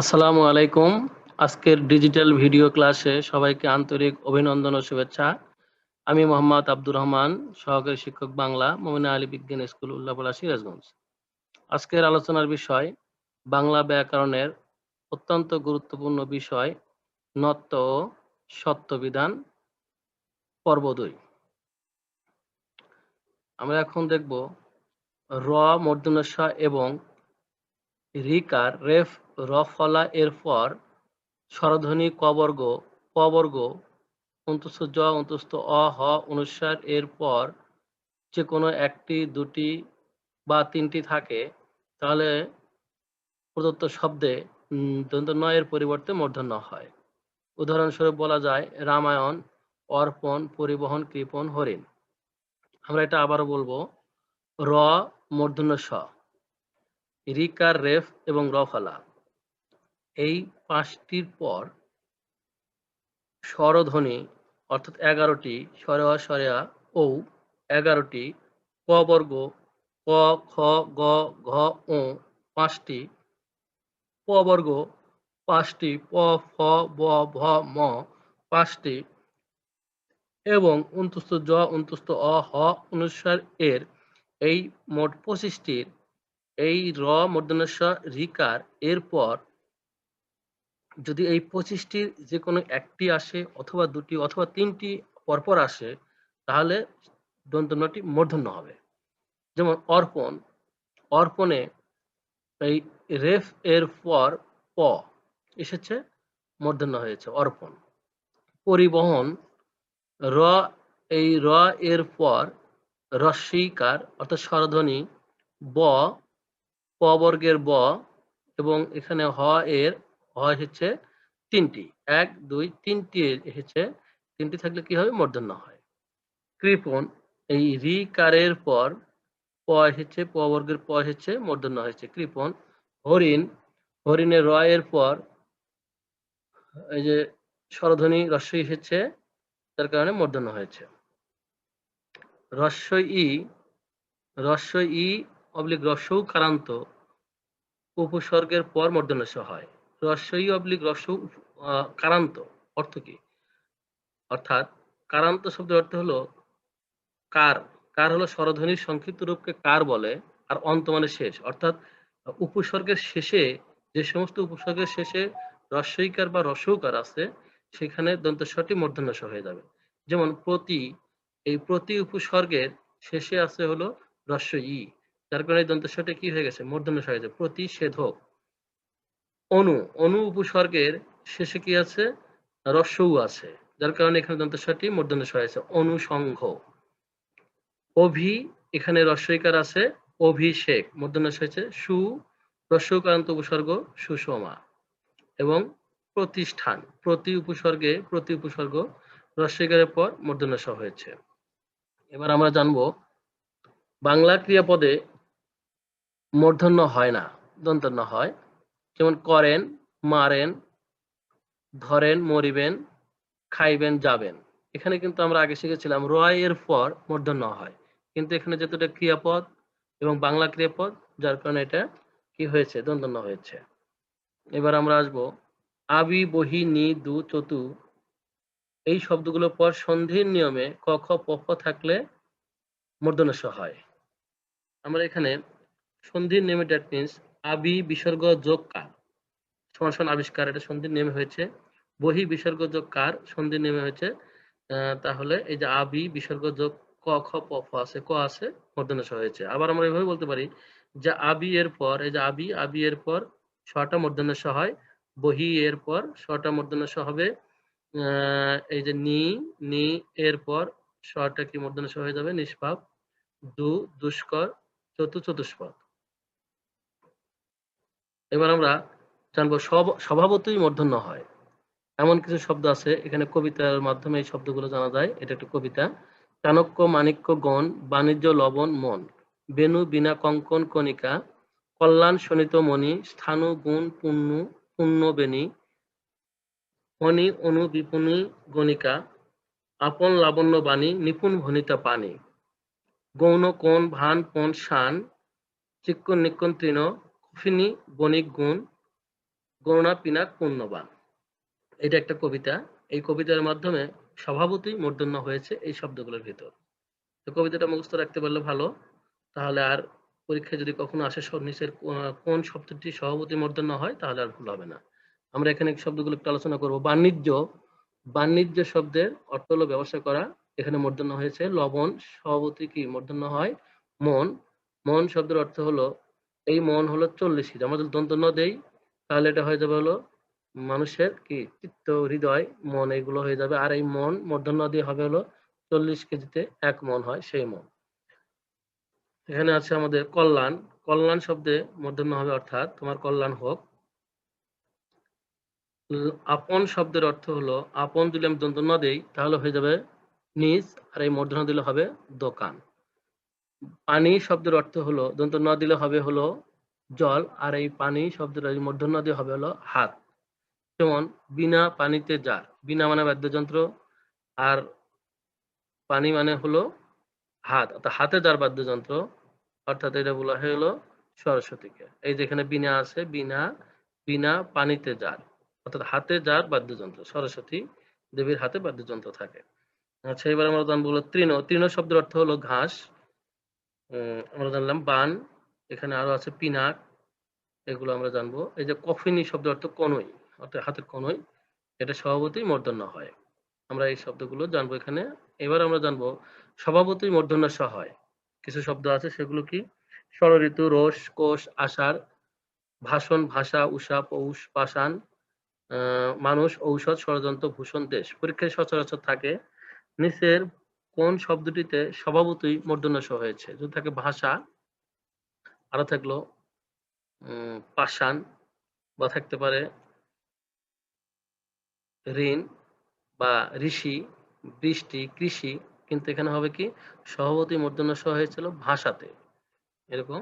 আসসালামু আলাইকুম। আজকের ডিজিটাল ভিডিও ক্লাসে সবাইকে আন্তরিক অভিনন্দন ও শুভেচ্ছা। আমি মোহাম্মদ আব্দুর রহমান, সহকারী শিক্ষক বাংলা, মোমিনা আলী বিজ্ঞান স্কুল উল্লাপলা সিরাজগঞ্জ। আজকের আলোচনার বিষয়, বাংলা ব্যাকরণের অত্যন্ত গুরুত্বপূর্ণ বিষয় নত্ব ও সত্যবিধান পর্ব দুই। আমরা এখন দেখব র মূর্ধন্য এবং রিকার, রেফ রফলা এর পর স্বরধ্বনি ক বর্গ প বর্গ অন্তস্থ জ, অন্তস্থ অ, হ, অনুসার এর পর যে কোনো একটি, দুটি বা তিনটি থাকে, তাহলে প্রদত্ত শব্দে দন্ত নয়ের পরিবর্তে মূর্ধন্য হয়। উদাহরণস্বরূপ বলা যায়, রামায়ণ, অর্পণ, পরিবহন, কৃপণ, হরিণ। আমরা এটা আবারও বলব, র, মূর্ধন্য স। রিকার রেফ এবং রফালা। এই পাঁচটির পর স্বরধ্বনি, অর্থাৎ এগারোটি সরেয়া সরেয়া ও এগারোটি ক বর্গ, ক, খ, গ, ঘ ও পাঁচটি প বর্গ, পাঁচটি প, ফ, ব, ভ, ম, পাঁচটি এবং অন্তুস্ত জ অন্তুস্ত অ, হ অনুসার এর এই মোট পঁচিশটির এই র মূর্ধনেশ্বর রিকার এরপর যদি এই পঁচিশটির যে কোনো একটি আসে অথবা দুটি অথবা তিনটি পরপর আসে, তাহলে দন্তন্যটি মূর্ধন্য হবে। যেমন অর্পণ, অর্পণে এই রেফ এর পর প এসেছে, মূর্ধন্য হয়েছে অর্পণ। পরিবহন, র এই র এর পর রস্বীকার অর্থাৎ স্বরধ্বনি, ব, প বর্গের ব এবং এখানে হ এর হয় হচ্ছে তিনটি। এক, দুই, তিনটি এসেছে তিনটি থাকলে কি হবে? মূর্ধন্য হয়। কৃপণ, এই রি কারের পর প এসেছে প বর্গের প এসেছে মূর্ধন্য হয়েছে কৃপণ। হরিণ, হরিণের র এর পর, এই যে স্বরধ্বনি রস্বই এসেছে তার কারণে মূর্ধন্য হয়েছে। রস্বই ই রস্বই ই অবলিক রস্যৌ কারান্ত, উপসর্গের পর মূর্ধন্য হয়। রস্বই অবলিক রস্য কারান্ত অর্থ কি? অর্থাৎ কারান্ত শব্দের অর্থ হলো কার। কার হলো স্বরধ্বনির সংক্ষিপ্ত রূপকে কার বলে আর অন্ত মানে শেষ। অর্থাৎ উপসর্গের শেষে, যে সমস্ত উপসর্গের শেষে রস্বইকার বা রসৌকার আছে, সেখানে দন্তস্বরটি মূর্ধন্যস হয়ে যাবে। যেমন প্রতি, এই প্রতি উপসর্গের শেষে আছে হলো রস্য। ই যার কারণে দন্তস্বরটি কি হয়ে গেছে? মূর্ধন্যস হয়ে গেছে। প্রতিষেধক। অনু অনু উপসর্গের শেষে কি আছে? রস্যও আছে, যার কারণে এখানে দন্ত দন্তস্বরটি মূর্ধন্য হয়েছে। অনুসংঘ। অভি, এখানে রস্যইকার আছে, অভিষেক মূর্ধন্য হয়েছে সু রস্যকারান্ত উপসর্গ সুষমা এবং প্রতিষ্ঠান, প্রতি উপসর্গে, প্রতি উপসর্গ রস্যইকারের পর মূর্ধন্য হয়েছে। এবার আমরা জানব, বাংলা ক্রিয়াপদে মূর্ধন্য হয় না, দন্তন্য হয়। যেমন করেন, মারেন, ধরেন, মরিবেন, খাইবেন, যাবেন। এখানে কিন্তু আমরা আগে শিখেছিলাম রয় এর পর মূর্ধন্য হয়। কিন্তু এখানে যেহেতু ক্রিয়াপদ এবং বাংলা ক্রিয়াপদ, যার কারণে এটা কি হয়েছে? দন্তন্য হয়েছে। এবার আমরা আসব, আবি, বহি, নি, দু, চতু। এই শব্দগুলোর পর সন্ধির নিয়মে ক, খ, প থাকলে মূর্ধন্য হয়। আমরা এখানে সন্ধির নিয়মে দ্যাট মিনস আবি বিসর্গ যোগ কার? সমান আবিষ্কার, এটা সন্ধির নেমে হয়েছে। বহি বিসর্গ যোগ কার? সন্ধির নেমে হয়েছে। তাহলে এই যে আবি বিসর্গ যোগ ক, খ, প, ফ আছে, ক আছে মর্দনস হয়েছে। আবার আমরা এভাবে বলতে পারি যে আবি এর পর, এই যে আবি আবি এর পর ছটা মর্দনস হয়, বহি এর পর ছটা মর্দনস হবে এই যে নি নি এর পর ছটা কি মর্দনস হয়ে যাবে? নিষ্পাপ, দু, দুষ্কর চতু চতুষ্পদ এবার আমরা জানব স্বভাবতই মূর্ধন্য হয়। এমন কিছু শব্দ আছে, এখানে কবিতার মাধ্যমে এই শব্দগুলো জানা যায়। এটা একটি কবিতা। চাণক্য, মাণিক্য, গণ, বাণিজ্য, লবণ, মন। বেনু বিনা কঙ্কন, কণিকা। কল্যাণ, শোণিত, মণি। স্থানু, গুণ, পুণ্য পুণ্য বেনি মণি অনু, বিপুণী, গণিকা। আপন, লাবণ্য, বাণী। নিপুণ ভনিতা পানি গৌণ, কোণ, ভান, পণ, শান। চিক্কন নিক্কন তৃণ। কফিনী বণিক গুণ গণনা পিনাক পুণ্যবান। এটা একটা কবিতা। এই কবিতার মাধ্যমে স্বভাবতই মূর্ধন্য হয়েছে এই শব্দগুলোর ভিতর। তো কবিতাটা মুখস্থ রাখতে পারলে ভালো। তাহলে আর পরীক্ষায় যদি কখনো আসে নিচের কোন শব্দটি সভাপতি মূর্ধন্য হয়, তাহলে আর ভুল হবে না। আমরা এখানে শব্দগুলো একটু আলোচনা করব। বাণিজ্য। বাণিজ্য শব্দের অর্থ হলো ব্যবসা করা। এখানে মূর্ধন্য হয়েছে। লবণ সভাপতি কি মূর্ধন্য হয়? মন। মন শব্দের অর্থ হলো এই মন হলো চল্লিশ কেজি আমরা যদি দন্ত ন দেই, তাহলে এটা হয়ে যাবে হলো মানুষের কি? চিত্ত, হৃদয়, মন, এগুলো হয়ে যাবে। আর এই মন মূর্ধন্য দিয়ে হবে হলো চল্লিশ কেজিতে এক মন হয় সেই মন। এখানে আছে আমাদের কল্যাণ। কল্যাণ শব্দে মূর্ধন্য হবে অর্থাৎ তোমার কল্যাণ হোক। আপন শব্দের অর্থ হলো আপন যদি আমি দন্ত ন দেই, তাহলে হয়ে যাবে নিজ। আর এই মূর্ধন্য দিলে হবে দোকান। পানি শব্দের অর্থ হলো, দন্ত ন দিলে হবে হলো জল, আর এই পানি শব্দের মধ্য মূর্ধন্য দিয়ে হবে হলো হাত। যেমন, বিনা পানিতে জার বিনা মানে বাদ্যযন্ত্র, আর পানি মানে হলো হাত, অর্থাৎ হাতে যার বাদ্যযন্ত্র, অর্থাৎ এটা বলা হয়ে হলো সরস্বতীকে। এই যেখানে বিনা আছে, বিনা বিনা পানিতে যার, অর্থাৎ হাতে যার বাদ্যযন্ত্র, সরস্বতী দেবীর হাতে বাদ্যযন্ত্র থাকে। আচ্ছা এবার আমরা তৃণ। তৃণ শব্দের অর্থ হলো ঘাস। আমরা জানলাম বান, এখানে আরও আছে পিনাক এগুলো আমরা জানব। এই যে কফিনি শব্দ অর্থ কনই অর্থাৎ হাতের কনই এটা স্বভাবতই মূর্ধন্য হয়। আমরা এই শব্দগুলো জানব এখানে। এবার আমরা জানব স্বভাবতই মূর্ধন্য স হয়। কিছু শব্দ আছে, সেগুলো কি? ষড়ঋতু রোষ, কোষ, আষাঢ়, ভাষণ, ভাষা, উষা, পৌষ, পাষাণ মানুষ, ঔষধ, ষড়যন্ত্র, ভূষণ, দেশ। পরীক্ষায় সচরাচর থাকে, নিচের কোন শব্দটিতে স্বভাবতই সহ হয়েছে? যদি থাকে ভাষা, আরও থাকল পাষাণ, বা থাকতে পারে ঋণ, বা ঋষি, বৃষ্টি, কৃষি, কিন্তু এখানে হবে কি? সভাপতি সহ হয়েছিল ভাষাতে। এরকম